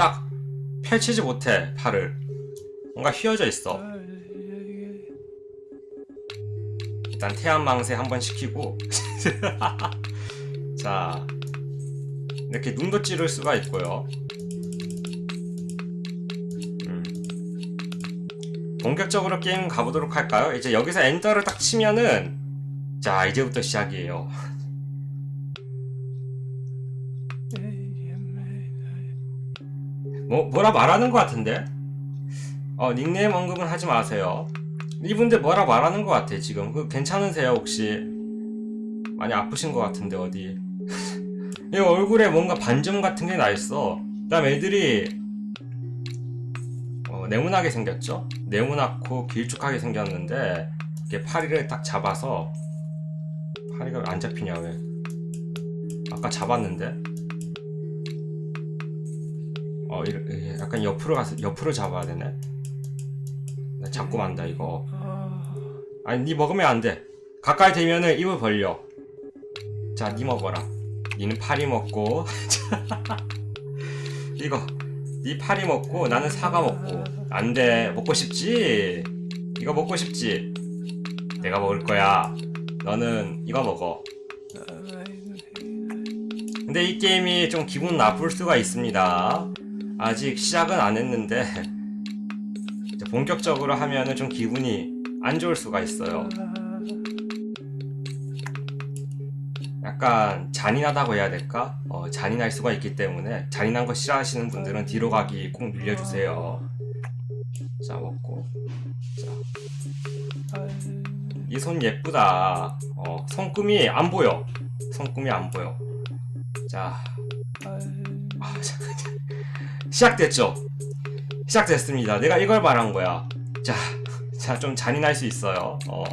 딱 펼치지 못해 팔을. 뭔가 휘어져 있어. 일단 태양망새 한번 시키고. 자 이렇게 눈도 찌를 수가 있고요. 음. 본격적으로 게임 가보도록 할까요? 이제 여기서 엔터를 딱 치면은 자 이제부터 시작이에요 뭐 뭐라 말하는 것 같은데? 어 닉네임 언급은 하지 마세요. 이분들 뭐라 말하는 것 같아 지금? 그 괜찮으세요 혹시? 많이 아프신 것 같은데 어디? 이 얼굴에 뭔가 반점 같은 게 나 있어. 그 다음 애들이 어, 네모나게 생겼죠? 네모나고 길쭉하게 생겼는데 이게 파리를 딱 잡아서 파리가 왜안 잡히냐 왜? 아까 잡았는데 어 이러- 이- 약간 옆으로 가서 옆으로 잡아야 되네. 나 자꾸 만다 이거. 아니 니 먹으면 안 돼. 가까이 대면은 입을 벌려. 자 니 먹어라. 니는 파리 먹고. 이거 니 파리 먹고 나는 사과 먹고. 안 돼. 먹고 싶지? 이거 먹고 싶지? 내가 먹을 거야. 너는 이거 먹어. 근데 이 게임이 좀 기분 나쁠 수가 있습니다 아직 시작은 안 했는데 본격적으로 하면은 좀 기분이 안 좋을 수가 있어요. 약간 잔인하다고 해야 될까? 어, 잔인할 수가 있기 때문에 잔인한 거 싫어하시는 분들은 뒤로 가기 꼭 밀려주세요. 자 먹고 이손 예쁘다. 어, 손금이 안 보여. 손금이 안 보여. 자 아, 잠깐. 시작됐죠? 시작됐습니다. 내가 이걸 말한 거야. 자, 자, 좀 잔인할 수 있어요. 어.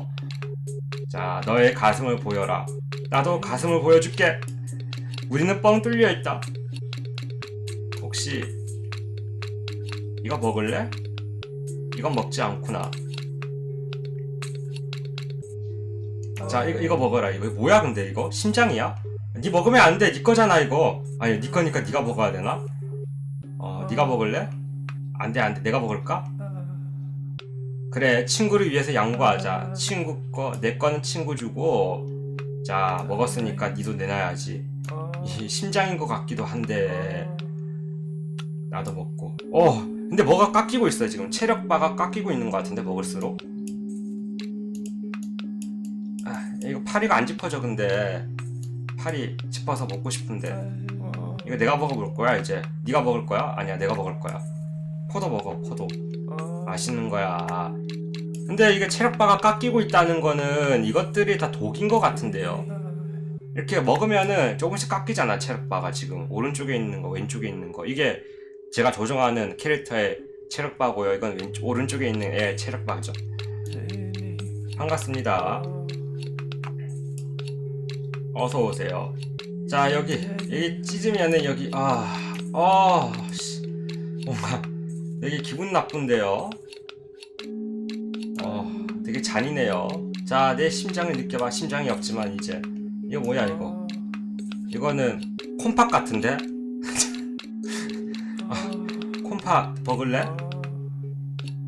자, 너의 가슴을 보여라. 나도 가슴을 보여줄게. 우리는 뻥 뚫려 있다. 혹시 이거 먹을래? 이건 먹지 않구나. 자, 이거 이거 먹어라. 이거 뭐야 근데 이거 심장이야? 니 먹으면 안 돼. 니 거잖아 이거. 아니, 니 거니까 니가 먹어야 되나? 어, 네가 먹을래? 안 돼, 안 돼. 내가 먹을까? 그래, 친구를 위해서 양보하자. 친구 거, 내 거는 친구 주고, 자, 먹었으니까 니도 내놔야지. 이 심장인 것 같기도 한데, 나도 먹고. 어, 근데 뭐가 깎이고 있어, 지금. 체력바가 깎이고 있는 것 같은데, 먹을수록. 아, 이거 파리가 안 짚어져, 근데. 파리 짚어서 먹고 싶은데. 이거 내가 먹어볼 거야 이제. 네가 먹을 거야? 아니야 내가 먹을 거야. 포도 먹어 포도. 맛있는 거야. 근데 이게 체력바가 깎이고 있다는 거는 이것들이 다 독인 것 같은데요. 이렇게 먹으면은 조금씩 깎이잖아 체력바가 지금. 오른쪽에 있는 거 왼쪽에 있는 거. 이게 제가 조정하는 캐릭터의 체력바고요. 이건 왼쪽, 오른쪽에 있는 애 체력바죠. 반갑습니다 어서 오세요 자 여기 여기 찢으면은 여기 아, 아, 씨, 뭔가 여기 기분 나쁜데요. 어, 되게 잔인해요. 자, 내 심장을 느껴봐. 심장이 없지만 이제 이거 뭐야 이거? 이거는 콤팥 같은데? 아, 콤팥 먹을래?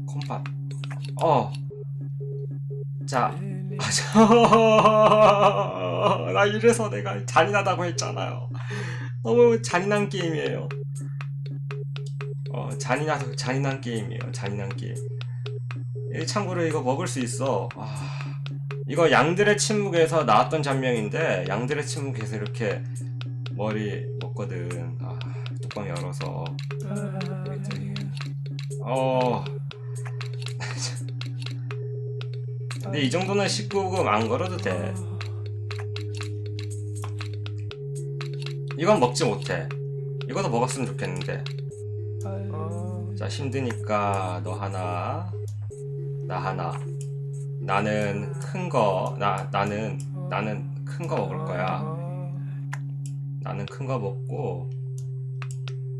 콤팥. 어. 자, 아, 저... 나 이래서 내가 잔인하다고 했잖아요. 너무 잔인한 게임이에요. 어, 잔인하, 잔인한 게임이에요. 잔인한 게임. 이 참고로 이거 먹을 수 있어. 아, 이거 양들의 침묵에서 나왔던 장면인데, 양들의 침묵에서 이렇게 머리 먹거든. 아, 뚜껑 열어서. 어. 근데 이 정도는 19금 안 걸어도 돼. 이건 먹지 못해. 이것도 먹었으면 좋겠는데. 자, 힘드니까 너 하나, 나 하나. 나는 큰 거, 나, 나는, 나는 큰 거 먹을 거야. 나는 큰 거 먹고,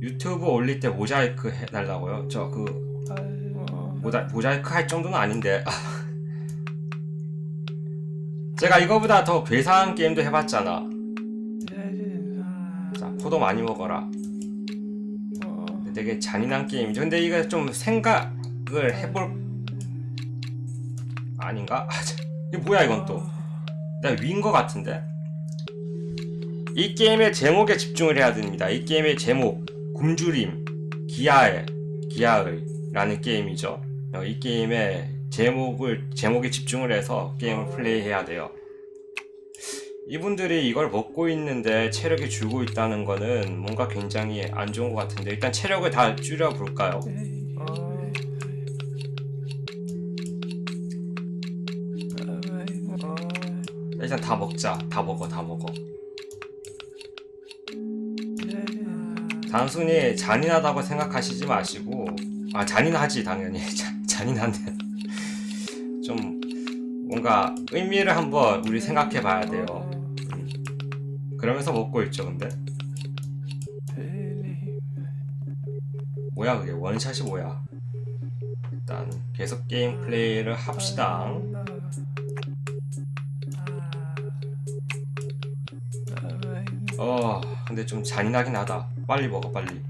유튜브 올릴 때 모자이크 해달라고요? 저 그, 모자, 모자이크 할 정도는 아닌데. 제가 이거보다 더 괴상한 게임도 해봤잖아. 자, 포도 많이 먹어라. 되게 잔인한 게임이죠. 근데 이거 좀 생각을 해볼 아닌가? 아, 참. 이거 뭐야 이건 또? 나 위인 것 같은데? 이 게임의 제목에 집중을 해야 됩니다. 이 게임의 제목 굶주림 기아의 기아의라는 게임이죠. 어, 이 게임의 제목을 제목에 집중을 해서 게임을 플레이해야 돼요. 이분들이 이걸 먹고 있는데 체력이 줄고 있다는 거는 뭔가 굉장히 안 좋은 것 같은데 일단 체력을 다 줄여 볼까요? 일단 다 먹자. 다 먹어, 다 먹어. 단순히 잔인하다고 생각하시지 마시고 아 잔인하지 당연히 자, 잔인한데 좀 뭔가 의미를 한번 우리 생각해 봐야 돼요. 음. 그러면서 먹고 있죠, 근데 뭐야 그게 원샷이 뭐야? 일단 계속 게임 플레이를 합시다. 어, 근데 좀 잔인하긴 하다. 빨리 먹어, 빨리.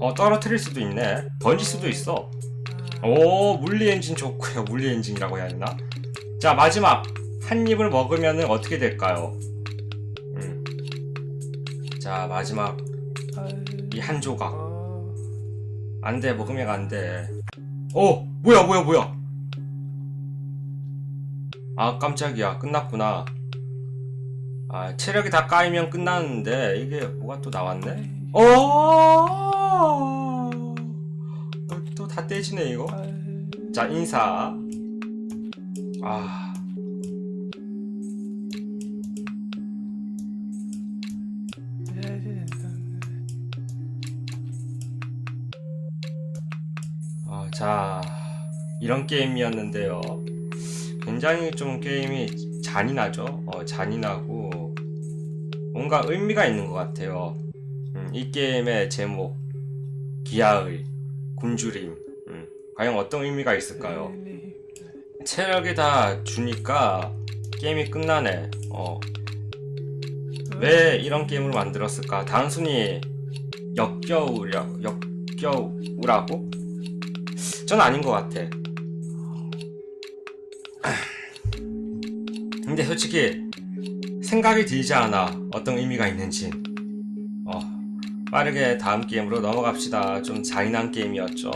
어, 어 떨어뜨릴 수도 있네. 던질 수도 있어. 오, 물리 엔진 좋고요. 물리 엔진이라고 해야 되나? 자, 마지막 한 입을 먹으면 어떻게 될까요? 음. 자, 마지막 이 한 조각. 안 돼, 먹으면 안 돼. 어, 뭐야, 뭐야, 뭐야. 아, 깜짝이야. 끝났구나. 아, 체력이 다 까이면 끝나는데, 이게 뭐가 또 나왔네? 어, 또 다 떼지네, 이거. 자, 인사. 아. 어, 자, 이런 게임이었는데요. 굉장히 좀 게임이 잔인하죠? 어, 잔인하고, 뭔가 의미가 있는 것 같아요. 음, 이 게임의 제목, 기아의, 굶주림. 음, 과연 어떤 의미가 있을까요? 체력이 다 주니까 게임이 끝나네. 어. 왜 이런 게임을 만들었을까? 단순히 역겨우려, 역겨우라고? 전 아닌 것 같아. 근데 솔직히 생각이 들지 않아. 어떤 의미가 있는지. 어, 빠르게 다음 게임으로 넘어갑시다. 좀 잔인한 게임이었죠.